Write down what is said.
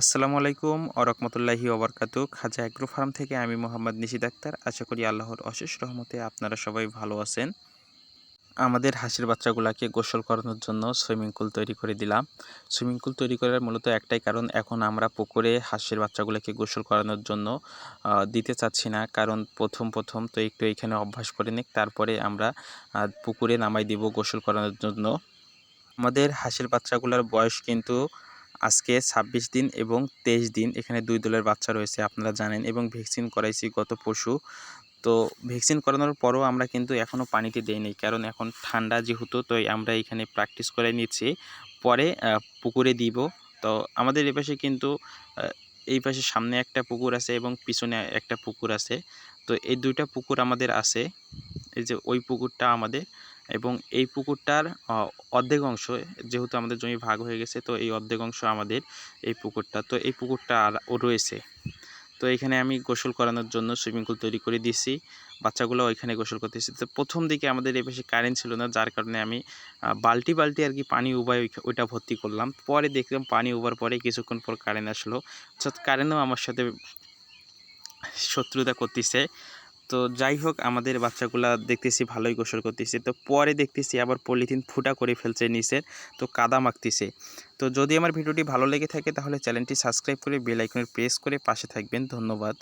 আসসালামু আলাইকুম ওরকমতুল্লাহি ওবরকাতু খাজা agro farm থেকে আমি মোহাম্মদ নিশিদ আক্তার। আশা করি আল্লাহর অশেষ রহমতে আপনারা সবাই ভালো আছেন। আমাদের হাঁসের বাচ্চাগুলোকে গোসল করানোর জন্য সুইমিং পুল তৈরি করে দিলাম। সুইমিং পুল তৈরি করার মূলত একটাই কারণ, এখন আমরা পুকুরে হাঁসের বাচ্চাগুলোকে গোসল করানোর জন্য দিতে চাচ্ছি না। কারণ প্রথম প্রথম তো একটু এখানে অভ্যাস করে নিক, তারপরে আমরা পুকুরে নামাই দিব গোসল করানোর জন্য। আমাদের হাঁসের বাচ্চাগুলোর বয়স কিন্তু আজকে ছাব্বিশ দিন এবং তেইশ দিন এখানে দুই দলের বাচ্চা রয়েছে, আপনারা জানেন, এবং ভ্যাকসিন করাইছি গত পশু তো ভ্যাকসিন করানোর পরও আমরা কিন্তু এখনও পানিটি দেইনি কারণ এখন ঠান্ডা যেহেতু তো আমরা এখানে প্র্যাকটিস করে নিচ্ছি। পরে পুকুরে দিব। তো আমাদের এ পাশে কিন্তু এই পাশে সামনে একটা পুকুর আছে এবং পিছনে একটা পুকুর আছে। তো এই দুইটা পুকুর আমাদের আছে। এই যে ওই পুকুরটা আমাদের এবং এই পুকুরটার অর্ধেক অংশ যেহেতু আমাদের জমি ভাগ হয়ে গেছে, তো এই অর্ধেক অংশ আমাদের এই পুকুরটা, তো এই পুকুরটা আর রয়েছে। তো এখানে আমি গোসল করানোর জন্য সুইমিং পুল তৈরি করে দিয়েছি, বাচ্চাগুলো ওইখানে গোসল করতেছি তো প্রথম দিকে আমাদের এই পাশে কারেন্ট ছিল না, যার কারণে আমি বালতি বালতি আর কি পানি ওইখা- ওইটা ভর্তি করলাম। পরে দেখলাম পানি উবার পরে কিছুক্ষণ পর কারেন্ট আসলো। অর্থাৎ কারেন্টও আমার সাথে শত্রুতা করতেছে। তো যাই হোক, আমাদের বাচ্চাগুলা দেখতেছি ভালোই গোসল করতেছে। তো পরে দেখতেছি আবার পলিথিন ফুটা করে ফেলছে নিচের, তো কাদা মাখতেছে। তো যদি আমার ভিডিওটি ভালো লেগে থাকে তাহলে চ্যানেলটি সাবস্ক্রাইব করে বেল আইকনের প্রেস করে পাশে থাকবেন। ধন্যবাদ।